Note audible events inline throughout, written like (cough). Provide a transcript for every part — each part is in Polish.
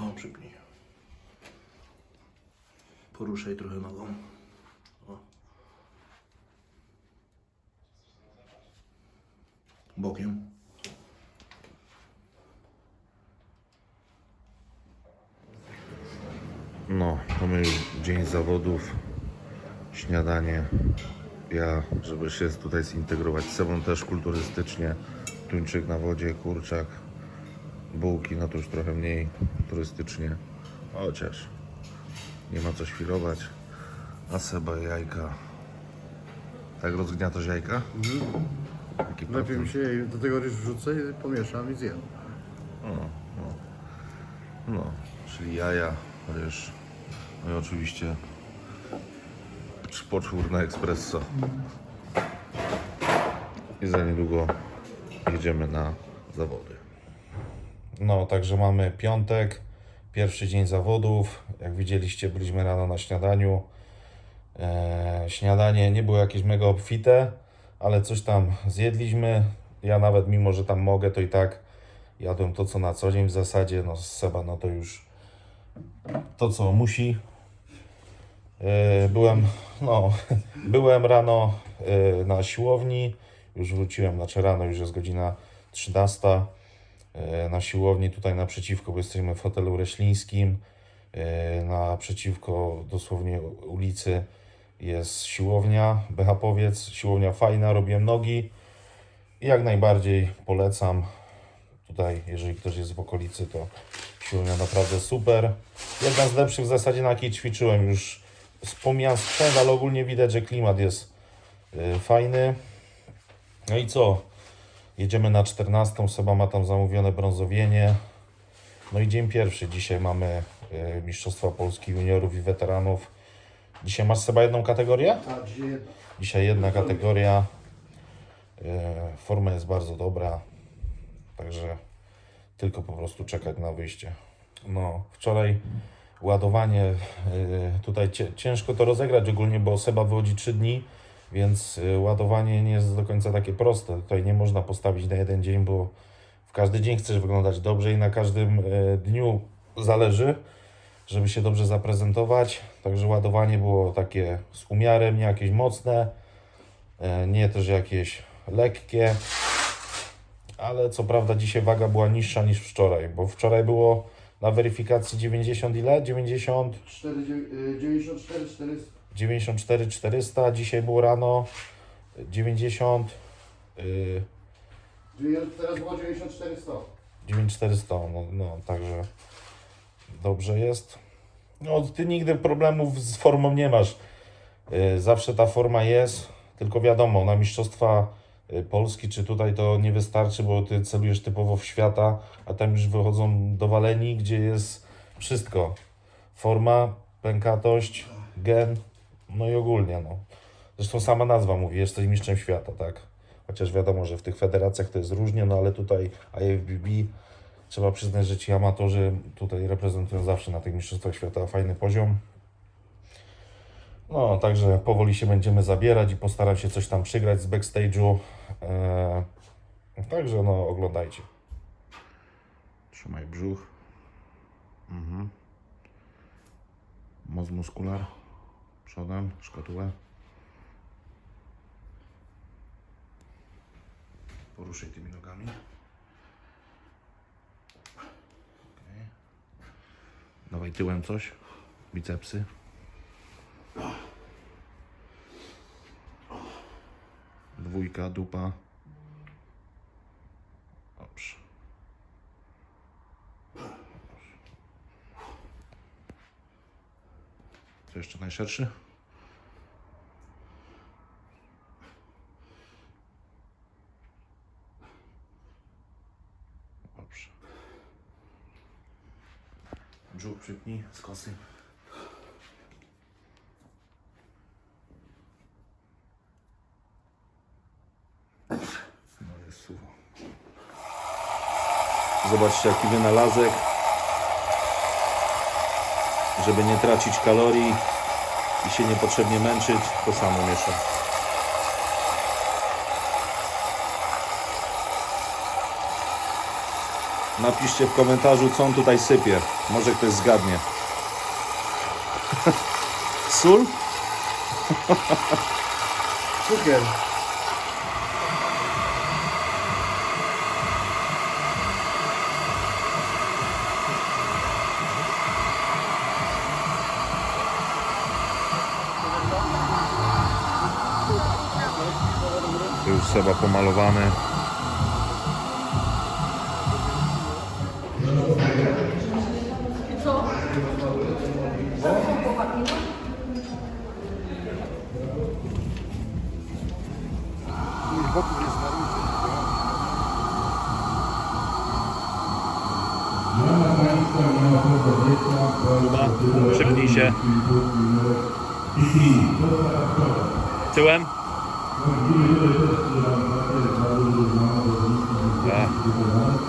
No, przypnij. Poruszaj trochę nogą. O. Bokiem. No, mamy już dzień zawodów, śniadanie. Ja, żeby się tutaj zintegrować z sobą też kulturystycznie. Tuńczyk na wodzie, kurczak, bułki, no to już trochę mniej turystycznie. Chociaż nie ma co świrować. A Seba jajka. Tak rozgniatasz jajka? Jaki Lepiej mi się je do tego ryż wrzucę i pomieszam i zjem. No, czyli jaja, ryż. No i oczywiście poczwór na espresso. I za niedługo jedziemy na zawody. No, także mamy piątek, pierwszy dzień zawodów. Jak widzieliście, byliśmy rano na śniadaniu. Eee, śniadanie nie było jakieś mega obfite, ale coś tam zjedliśmy. Ja nawet mimo, że tam mogę, to i tak jadłem to, co na co dzień w zasadzie. No, z Seba, no to już to, co musi. Eee, byłem, no, (laughs) byłem rano eee, na siłowni. Już wróciłem, znaczy rano już jest godzina 13 e, na siłowni tutaj naprzeciwko, bo jesteśmy w hotelu Reślińskim. E, Naprzeciwko dosłownie ulicy jest siłownia Bechapowiec. Siłownia fajna, robiłem nogi. I jak najbardziej polecam. Tutaj, jeżeli ktoś jest w okolicy, to siłownia naprawdę super. Jedna z lepszych w zasadzie, na jakiej ćwiczyłem już. Wspomniałem sprzęt, ale ogólnie widać, że klimat jest y, fajny. No i co? Jedziemy na 14. Seba ma tam zamówione brązowienie. No i dzień pierwszy. Dzisiaj mamy y, Mistrzostwa Polski Juniorów i Weteranów. Dzisiaj masz Seba jedną kategorię? Tak, dzisiaj jedna. Dzisiaj jedna kategoria. E, Forma jest bardzo dobra. Także tylko po prostu czekać na wyjście. No, wczoraj ładowanie. e, Tutaj ciężko to rozegrać ogólnie, bo Seba wychodzi 3 dni, więc e, ładowanie nie jest do końca takie proste. Tutaj nie można postawić na jeden dzień, bo w każdy dzień chcesz wyglądać dobrze i na każdym e, dniu zależy żeby się dobrze zaprezentować. Także ładowanie było takie z umiarem, nie jakieś mocne, e, nie też jakieś lekkie. Ale co prawda dzisiaj waga była niższa niż wczoraj, bo wczoraj było na weryfikacji 90 ile? 90, 4, dziewię- y, 94, 400. 94 400, dzisiaj było rano 90 yy, Dziewię- Teraz było 94, 100. 9400, no, no także dobrze jest. No, ty nigdy problemów z formą nie masz. Y, Zawsze ta forma jest, tylko wiadomo, na Mistrzostwa y, Polski czy tutaj to nie wystarczy, bo ty celujesz typowo w świata, a tam już wychodzą dowaleni, gdzie jest wszystko. Forma, pękatość, gen, no i ogólnie, no. Zresztą sama nazwa mówi, jesteś mistrzem świata, tak? Chociaż wiadomo, że w tych federacjach to jest różnie, no ale tutaj IFBB trzeba przyznać, że ci amatorzy tutaj reprezentują zawsze na tych mistrzostwach świata fajny poziom. No, także powoli się będziemy zabierać i postaram się coś tam przygrać z backstage'u. Eee, także no, oglądajcie. Trzymaj brzuch. Mhm. Moz muskular. Przodem, szkatułę. Poruszaj tymi nogami. Okej. Dawaj tyłem coś. Bicepsy. Dwójka, dupa. Dobrze. Jeszcze najszerszy? Dobrze. Brzuch przypnij z kosy. No. Zobaczcie jaki wynalazek. Żeby nie tracić kalorii i się niepotrzebnie męczyć, to samo mieszam. Napiszcie w komentarzu, co on tutaj sypie. Może ktoś zgadnie. (laughs) Sól? (laughs) Cukier. Seba pomalowany. Kuba, przypnij się. Tyłem? Tak.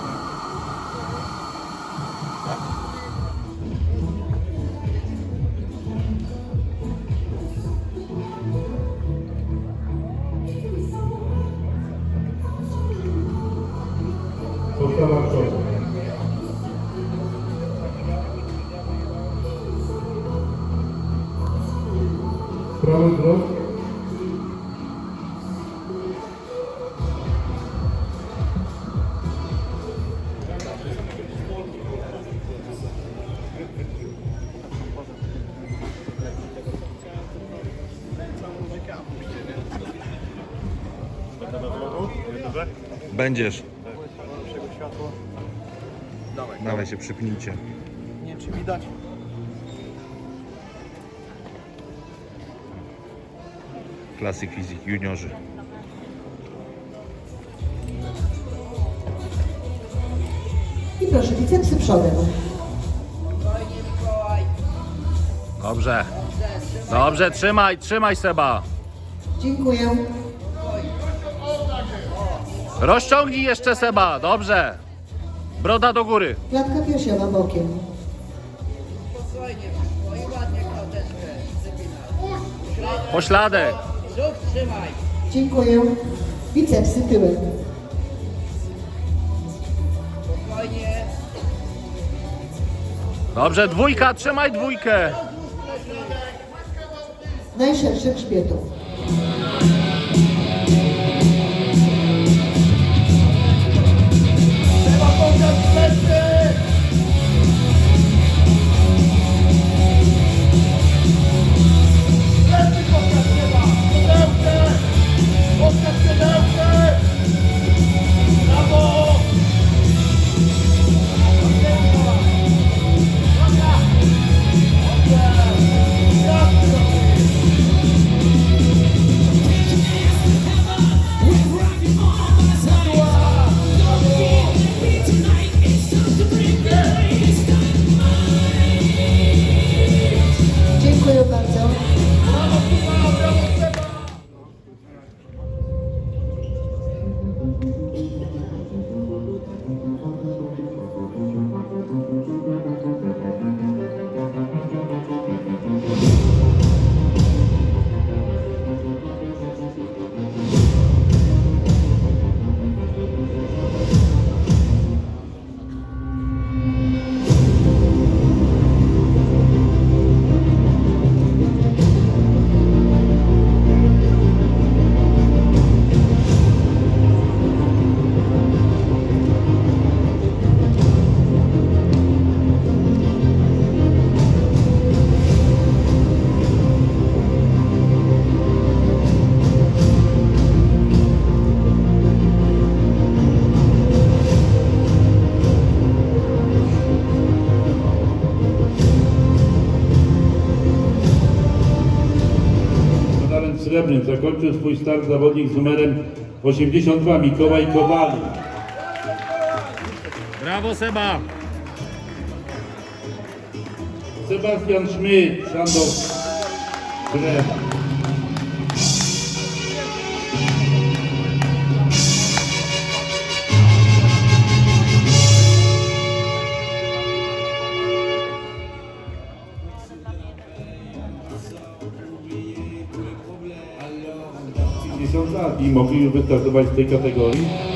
Postawa przodu. Prawy wzrok. Będziesz. Dawaj się przypnijcie. Nie wiem, czy widać. Classic Physique juniorzy. I proszę, bicepsy przodem. Dobrze. Dobrze, trzymaj, trzymaj Seba. Dziękuję. Rozciągnij jeszcze Seba, dobrze. Broda do góry. Klatka piersiowa bokiem. Spokojnie, i ładnie klateczkę wypinać. Pośladek. Brzuch trzymaj. Dziękuję. Bicepsy tyłem. Spokojnie. Dobrze, dwójka, trzymaj dwójkę. Najszerszy grzbietu. Medalem srebrnym zakończył swój start zawodnik z numerem 82 Mikołaj Kowalik. Brawo Seba. Sebastian Schmidt, Sandow i mogli wystartować w tej kategorii.